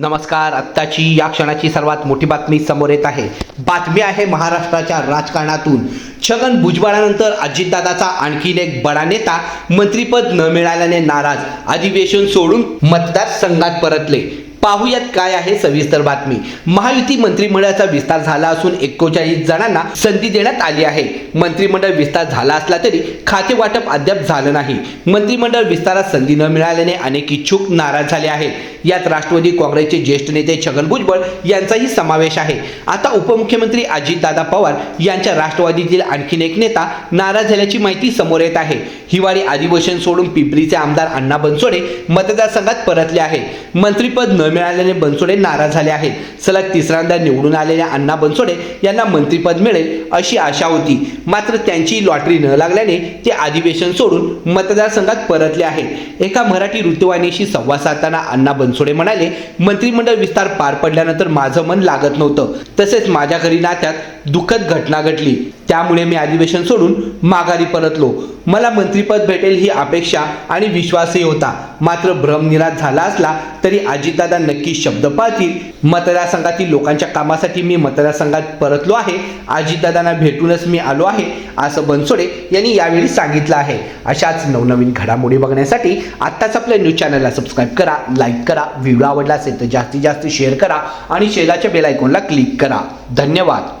नमस्कार आत्ताची या क्षणाची सर्वात मोठी बातमी समोर येत आहे. बातमी आहे महाराष्ट्राच्या राजकारणातून. छगन भुजबळानंतर अजितदादाचा आणखीन एक बडा नेता मंत्रीपद न मिळाल्याने नाराज. अधिवेशन सोडून मतदारसंघात परतले. पाहुयात काय आहे सविस्तर बातमी. महायुती मंत्रिमंडळाचा विस्तार झाला असून एकोचाळीस जणांना संधी देण्यात आली आहे. मंत्रिमंडळ विस्तार झाला असला तरी खाते वाटप अद्याप झालं नाही. मंत्रिमंडळ विस्तारात संधी न मिळाल्याने अनेक इच्छुक नाराज झाले आहेत. यात राष्ट्रवादी काँग्रेसचे ज्येष्ठ नेते छगन भुजबळ यांचाही समावेश आहे. आता उपमुख्यमंत्री अजितदादा पवार यांच्या राष्ट्रवादीतील आणखीन एक नेता नाराज झाल्याची माहिती समोर येत आहे. हिवाळी अधिवेशन सोडून पिंपरीचे आमदार अण्णा बनसोडे मतदारसंघात परतले आहेत. मंत्रीपद न मिळाल्याने बनसोडे नाराज झाले आहेत. सलग तिसऱ्यांदा निवडून आलेल्या अण्णा बनसोडे यांना मंत्रीपद मिळेल अशी आशा होती. मात्र त्यांची लॉटरी न लागल्याने ते अधिवेशन सोडून मतदारसंघात परतले आहेत. एका मराठी वृत्तवाहिनीशी संवाद साधताना अण्णा बनसोडे म्हणाले मंत्रिमंडळ विस्तार पार पडल्यानंतर माझं मन लागत नव्हतं. तसेच माझ्या घरी नात्यात दुःखद घटना घडली. त्यामुळे मी अधिवेशन सोडून माघारी परतलो. मला मंत्रीपद भेटेल ही अपेक्षा आणि विश्वासही होता. मात्र भ्रमनिराश झाला असला तरी अजितदादा नक्की शब्द पाळतील. मतदारसंघातील लोकांच्या कामासाठी मी मतदारसंघात परतलो आहे. अजितदादांना भेटूनच मी आलो आहे असं बनसोडे यांनी यावेळी सांगितलं आहे. अशाच नवनवीन घडामोडी बघण्यासाठी आत्ताच आपल्या न्यूज चॅनलला सबस्क्राईब करा लाईक करा व्हिडिओ आवडला असेल तर जास्तीत जास्त शेअर करा आणि शेलाच्या बेल आयकॉनला क्लिक करा. धन्यवाद.